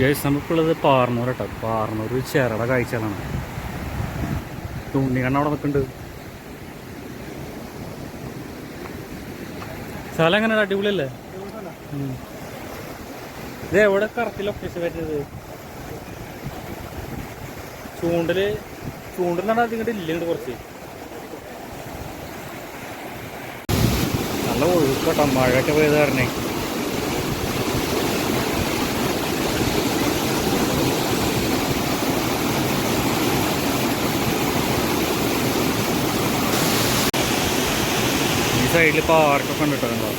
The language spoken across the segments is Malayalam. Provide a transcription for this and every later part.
ഗൈസ് നമുക്കുള്ളത് പാർന്നൂർ കേട്ടോ പാർന്നൂർ ചേരട കാഴ്ചകളാണ്. ഉണ്ണിക്കണ്ണ അവിടെ നിൽക്കുന്നുണ്ട്. സ്ഥലം എങ്ങനെ? അടിപൊളിയല്ലേ. ഇത് എവിടെ കറക്റ്റ് ലൊക്കേഷൻ വരുന്നത്? ചൂണ്ടൽ ചൂണ്ടലാണ് അത് ഇല്ലുണ്ട് കുറച്ച്. നല്ല ഒഴുക്കട്ടോ മഴയൊക്കെ പെയ്ത് കാരണേ സൈഡിൽ പാർക്കൊക്കെ ഉണ്ട് കേട്ടോ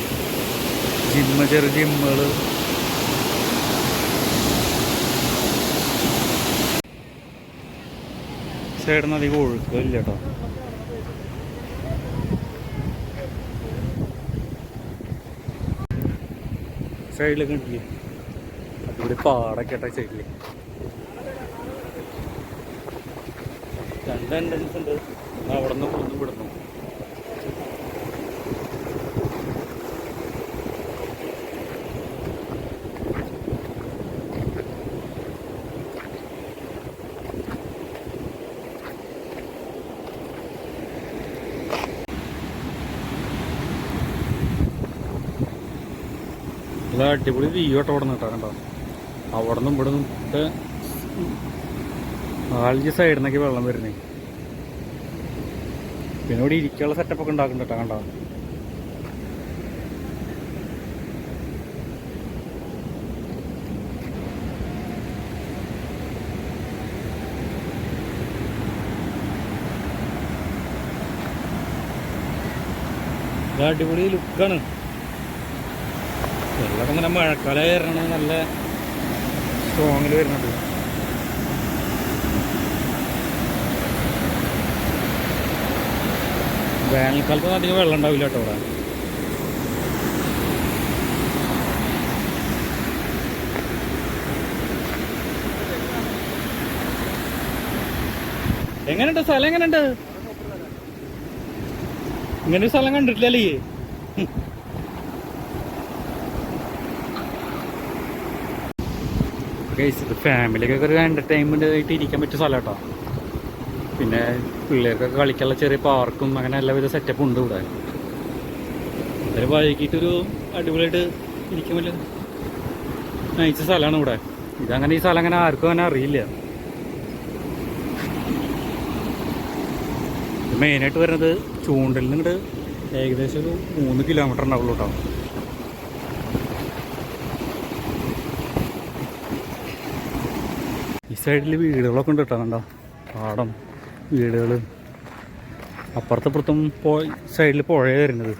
ജിമ്മ് ചെറു ജിമ്മുകൾ സൈഡിൽ നിന്ന് അധികം ഒഴുക്കില്ല കേട്ടോ സൈഡിലൊക്കെ ഉണ്ടില്ലേ അതിവിടെ പാടൊക്കെ കേട്ടോ സൈഡിൽ രണ്ട് എൻട്രൻസ് ഉണ്ട്. അവിടെ നിന്ന് കൊന്നു വിടുന്നു. ഇത് അടിപൊളി വ്യൂ അവിടെ നിന്ന് കണ്ടോ? അവിടെ നിന്നും ഇവിടെ നിന്നിട്ട് നാലഞ്ച് സൈഡിൽ നിന്നൊക്കെ വെള്ളം വരുന്നേ. പിന്നെ ഇവിടെ ഇരിക്കാനുള്ള സെറ്റപ്പൊക്കെ ഉണ്ടാക്കുന്നുണ്ട് കേട്ടോ കണ്ടോ? അടിപൊളി ലുക്കാണ് വെള്ളമൊക്കെ ഇങ്ങനെ മഴക്കാലം കയറണ നല്ല സ്ട്രോങ്ങിൽ വരുന്നുണ്ട്. വേനൽക്കാലത്ത് അധികം വെള്ളം ഉണ്ടാവില്ല കേട്ടോ ഇവിടെ എങ്ങനെയുണ്ട്? സ്ഥലം എങ്ങനെയുണ്ട്? ഇങ്ങനെ ഒരു സ്ഥലം കണ്ടിട്ടില്ലല്ലേ? ഗൈസ് ഇത് ഫാമിലിക്കൊക്കെ ഒരു എന്റർടൈൻമെന്റ് ആയിട്ട് ഇരിക്കാൻ പറ്റിയ സ്ഥലം കേട്ടോ പിന്നെ പിള്ളേർക്കൊക്കെ കളിക്കാനുള്ള ചെറിയ പാർക്കും അങ്ങനെ എല്ലാവിധ സെറ്റപ്പ് ഉണ്ട് ഇവിടെ. അതിൽ വൈകിട്ടൊരു അടിപൊളിയായിട്ട് ഇരിക്കാൻ പറ്റിയ നയിച്ച സ്ഥലമാണ് ഇവിടെ. ഇതങ്ങനെ ഈ സ്ഥലം അങ്ങനെ ആർക്കും അങ്ങനെ അറിയില്ല. മെയിനായിട്ട് വരുന്നത് ചൂണ്ടലിന് ഇങ്ങോട്ട് ഏകദേശം ഒരു മൂന്ന് കിലോമീറ്റർ ഉണ്ടാവുള്ളൂ കേട്ടോ. ഈ സൈഡിൽ വീടുകളൊക്കെ ഉണ്ട് കേട്ടോ കണ്ടോ? പാടം വീടുകൾ അപ്പുറത്തപ്പുറത്തും പോ സൈഡിൽ പുഴ വരുന്നത്.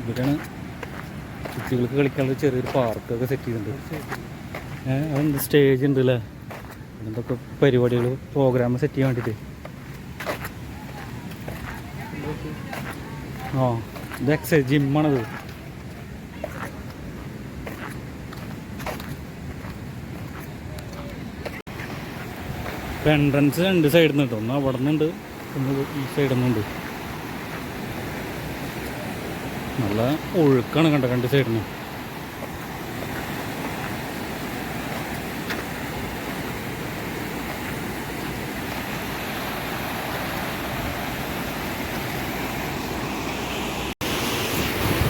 ഇവിടെയാണ് കുട്ടികൾക്ക് കളിക്കാനുള്ള ചെറിയൊരു പാർക്കൊക്കെ സെറ്റ് ചെയ്തിട്ടുണ്ട്. അതെന്ത് സ്റ്റേജ് ഉണ്ട് അല്ലേ എന്തൊക്കെ പരിപാടികൾ പ്രോഗ്രാം സെറ്റ് ചെയ്യാൻ വേണ്ടിയിട്ട് ആ ഇത് എക്സൈസ് ജിമ്മാണത് എൻട്രൻസ് രണ്ട് സൈഡിൽ നിന്ന് ഒന്ന് അവിടെ നിന്നുണ്ട് ഒന്ന് ഈ സൈഡിൽ നിന്നുണ്ട് നല്ല ഒഴുക്കാണ് കണ്ട രണ്ട് സൈഡിന്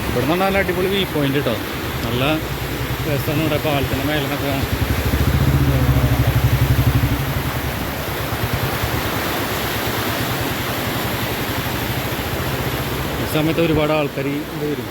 ഇവിടെ നിന്ന് നല്ല അടിപൊളി വ്യൂ പോയിന്റ് കേട്ടോ നല്ല രസമാണ് ഇവിടെ പാലത്തിന്റെ മേലെ നിന്നൊക്കെ ഈ സമയത്ത് ഒരുപാട് ആൾക്കാർ ഇത് വരും.